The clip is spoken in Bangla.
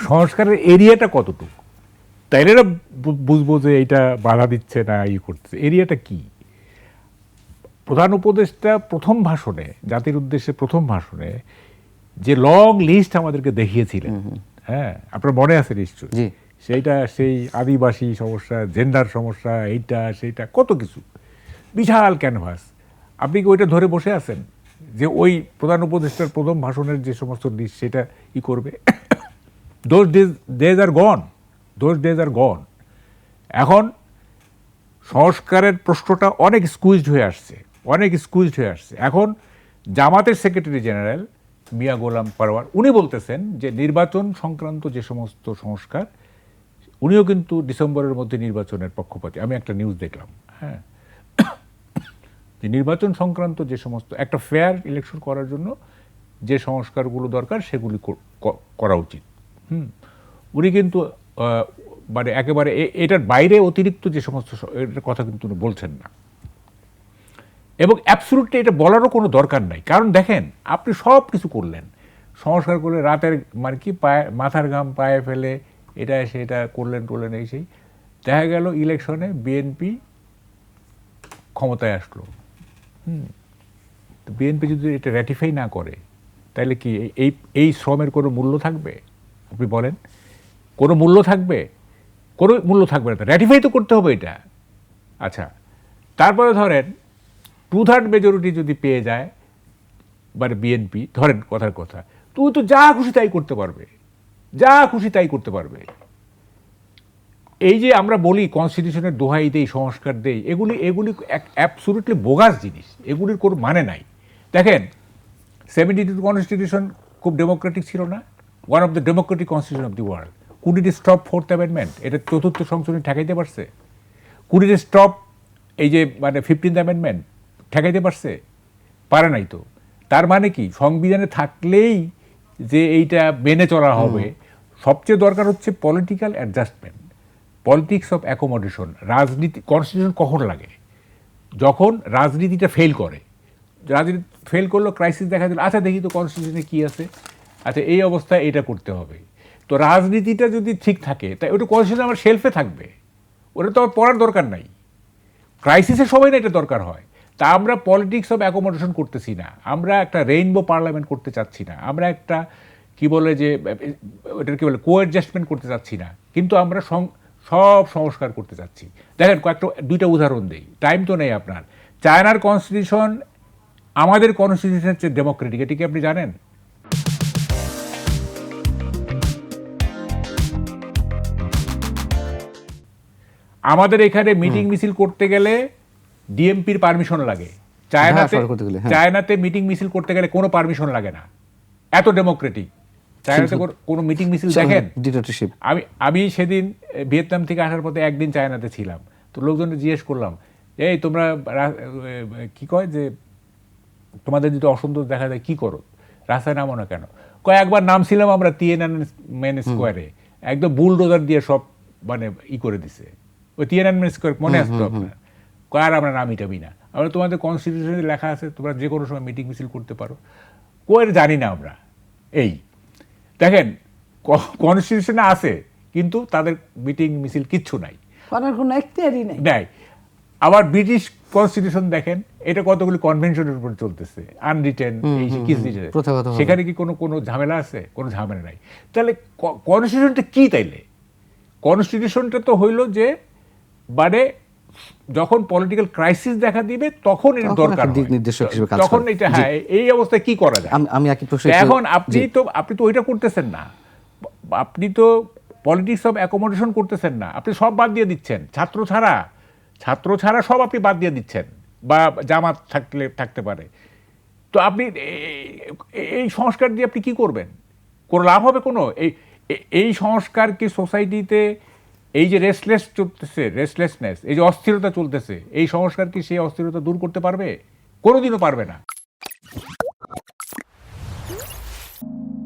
সংস্কারের এরিয়াটা কতটুকু? তাইলে না বু- বুঝব যে এটা বাধা দিচ্ছে না ই করতেছে। এরিয়াটা কি? প্রধান উপদেষ্টা প্রথম ভাষণে জাতির উদ্দেশ্যে প্রথম ভাষণে যে লং লিস্ট আমাদেরকে দেখিয়েছিলেন। হ্যাঁ আপনার মনে আছে নিশ্চয়ই? জি। সেইটা সেই আদিবাসী সমস্যা জেন্ডার সমস্যা এইটা সেইটা কত কিছু। বিশাল ক্যানভাস। আপনি কি ওইটা ধরে বসে আছেন? যে ওই প্রধান উপদেষ্টার প্রথম ভাষণের যে সমস্ত লিস্ট সেটা ই করবে? Those days days are gone those days are gone এখন সংস্কারের প্রশ্নটা অনেক স্কুইজড হয়ে আসছে, অনেক স্কুইজড হয়ে আসছে। এখন জামাতের সেক্রেটারি জেনারেল মিয়া গোলাম পারওয়ার, উনি বলতেছেন যে নির্বাচন সংক্রান্ত যে সমস্ত সংস্কার, উনিও কিন্তু ডিসেম্বরের মধ্যে নির্বাচনের পক্ষপাতী। আমি একটা নিউজ দেখলাম হ্যাঁ। যে নির্বাচন সংক্রান্ত যে সমস্ত, একটা ফেয়ার ইলেকশন করার জন্য যে সংস্কারগুলো দরকার, সেগুলি কর- উচিত। হুম। উনি কিন্তু মানে একেবারে এটার বাইরে অতিরিক্ত যে সমস্ত এটার কথা কিন্তু উনি বলছেন না। এবং অ্যাবসুলুটলি এটা বলারও কোনো দরকার নাই। কারণ দেখেন, আপনি সব কিছু করলেন। সংস্কার করলে রাতের মানে কি, পায়ে, মাথার ঘাম পায়ে ফেলে, এটা সেটা করলেন টরলেন এই সেই। দেখা গেল ইলেকশনে বিএনপি ক্ষমতায় আসলো। হুম। বিএনপি যদি এটা র্যাটিফাই না করে তাহলে কি এই এই শ্রমের কোনো মূল্য থাকবে? আপনি বলেন, কোনো মূল্য থাকবে? কোনো মূল্য থাকবে না র্যাটিফাই তো করতে হবে এটা। আচ্ছা তারপরে ধরেন টু থার্ড মেজরিটি যদি পেয়ে যায় মানে বিএনপি ধরেন কথার কথা তুই তো যা খুশি তাই করতে পারবে। যা খুশি তাই করতে পারবে। এই যে আমরা বলি কনস্টিটিউশনের দোহাই দেই, সংস্কার দেই, এগুলি এগুলি এক অ্যাবসুলুটলি বোগাস জিনিস। এগুলির কোনো মানে নাই। দেখেন সেভেন্টি টু কনস্টিটিউশন খুব ডেমোক্রেটিক ছিল না। One of the democratic constitution of the world could it stop fourth amendment এটা চতুর্থ সংশোধনী ঠেকাইতে পারছে? কুড ইট স্টপ এই যে মানে ফিফটিন্থ অ্যামেন্ডমেন্ট ঠেকাইতে পারছে? পারে নাই তো। তার মানে কি? সংবিধানে থাকলেই যে এইটা মেনে চলা হবে সবচেয়ে দরকার হচ্ছে political adjustment politics of accommodation রাজনীতি কনস্টিটিউশন কখন লাগে? যখন রাজনীতিটা ফেল করে। রাজনীতি ফেল করল ক্রাইসিস দেখা দিল আচ্ছা দেখি তো কনস্টিটিউশনে কী আছে? আচ্ছা এই অবস্থায় এটা করতে হবে। তো রাজনীতিটা যদি ঠিক থাকে তাই ওটা কনস্টিটিউশন আমার শেলফে থাকবে। ওটা তো আমার পড়ার দরকার নাই। ক্রাইসিসের সময় না এটা দরকার হয়। তা আমরা পলিটিক্স অফ অ্যাকোমোডেশন করতেছি না। আমরা একটা রেইনবো পার্লামেন্ট করতে চাচ্ছি না। আমরা একটা, কি বলে যে, ওটার কী বলে কো অ্যাডজাস্টমেন্ট করতে চাচ্ছি না। কিন্তু আমরা সব সংস্কার করতে চাচ্ছি। দেখেন, কয়েকটা, দুইটা উদাহরণ দিই। টাইম তো নেই আপনার। চায়নার কনস্টিটিউশন আমাদের কনস্টিটিউশনের চেয়ে ডেমোক্রেটিক এটি কি আপনি জানেন? আমাদের এখানে মিটিং মিছিল করতে গেলে ডিএমপির পারমিশন লাগে। চায়নাতে করতে গেলে, হ্যাঁ। চায়নাতে মিটিং মিছিল করতে গেলে কোনো পারমিশন লাগে না। এত ডেমোক্রেটিক। চায়নাতে কোনো- মিটিং মিছিল দেখেন? আমি আমি সেদিন ভিয়েতনাম থেকে আসার পথে একদিন চায়নাতে ছিলাম। তো লোকজনকে জিজ্ঞেস করলাম এই তোমরা কি কয় যে তোমাদের যদি অসন্তোষ দেখা যায় কি করো? রাস্তায় নামো না কেন? কয়েকবার নামছিলাম আমরা তিয়েনান মেন স্কোয়ারে। একদম বুলডোজার দিয়ে সব মানে ই করে দিছে। ওই তিয়েনান স্কোয়ার মনে আসতো আপনার? আর আমরা নামি টামি না। আমরা তোমাদের কনস্টিটিউশনে লেখা আছে তোমরা যে কোনো সময় মিটিং মিছিল করতে পারো। কয়ের জানি না আমরা। এই দেখেন কনস্টিটিউশনে আছে কিন্তু তাদের মিটিং মিছিল কিচ্ছু নাই। করার কোনো এখতিয়ারই নেই। নাই। আবার ব্রিটিশ কনস্টিটিউশন দেখেন এটা কতগুলি কনভেনশনের উপর চলতেছে। আনরিটেন এই। সেখানে কি কোনো কোনো ঝামেলা আছে? কোনো ঝামেলা নাই। তাহলে কনস্টিটিউশনটা কি তাইলে? কনস্টিটিউশনটা তো হইল যে মানে যখন পলিটিক্যাল ক্রাইসিস দেখা দিবে তখন তখন দরকার দিক নির্দেশক হিসেবে কাজ তখন এটা হ্যাঁ এই অবস্থায় কি করা যায়? আমি আমি একই প্রশ্ন এখন আপনি তো আপনি তো ওইটা করতেছেন না। আপনি তো পলিটিক্স অফ অ্যাকোমোডেশন করতেছেন না। আপনি সব বাদ দিয়ে দিচ্ছেন। ছাত্র ছাড়া। ছাত্র ছাড়া সব আপনি বাদ দিয়ে দিচ্ছেন। বা জামাত থাকলে থাকতে পারে। তো আপনি এই সংস্কার দিয়ে আপনি কি করবেন? কোনো লাভ হবে কোনো? এই এই সংস্কার কি সোসাইটিতে এই যে রেস্টলেস চলতেছে রেস্টলেসনেস এই যে অস্থিরতা চলতেছে, এই সংস্কার কি সেই অস্থিরতা দূর করতে পারবে? কোনোদিনও পারবে না।